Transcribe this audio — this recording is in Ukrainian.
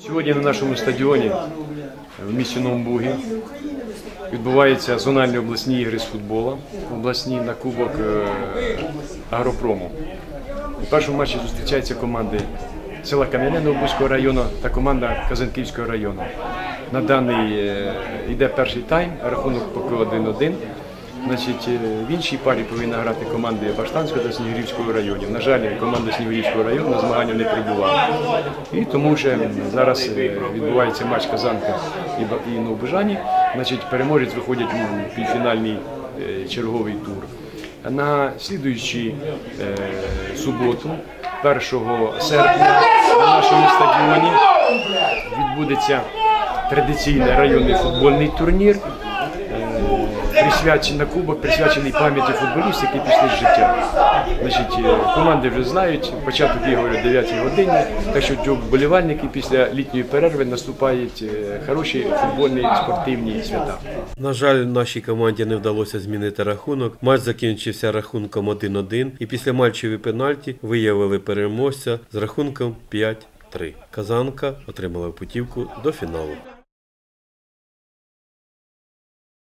Сьогодні на нашому стадіоні в місті Новомбугі відбуваються зональні обласні ігри з футболу, обласні на кубок е, агропрому. У першому матчі зустрічаються команди села Кам'яне Новобузького району та команда Казанківського району. На даний е, йде перший тайм, рахунок поки 1-1. Значить, е, в іншій парі повинна грати команди Баштанського та Снігурівського районів. На жаль, команда Снігурівського району на змагання не прибувала. І тому вже зараз е, відбувається матч Казанка і Ба- і Новобижані. Значить, переможець виходять у півфінальний е, черговий тур. На слідуючу е, суботу, 1 серпня, на нашому стадіоні відбудеться традиційний районний футбольний турнір, присвячений кубок, присвячений пам'яті футболістів, які пішли з життя. Значить, е, команди вже знають, початок ігор о 9 годині, так що вболівальники після літньої перерви наступають е, хороші футбольні спортивні свята. На жаль, нашій команді не вдалося змінити рахунок. Матч закінчився рахунком 1-1 і після матчів і пенальті виявили переможця з рахунком 5-3. Казанка отримала путівку до фіналу.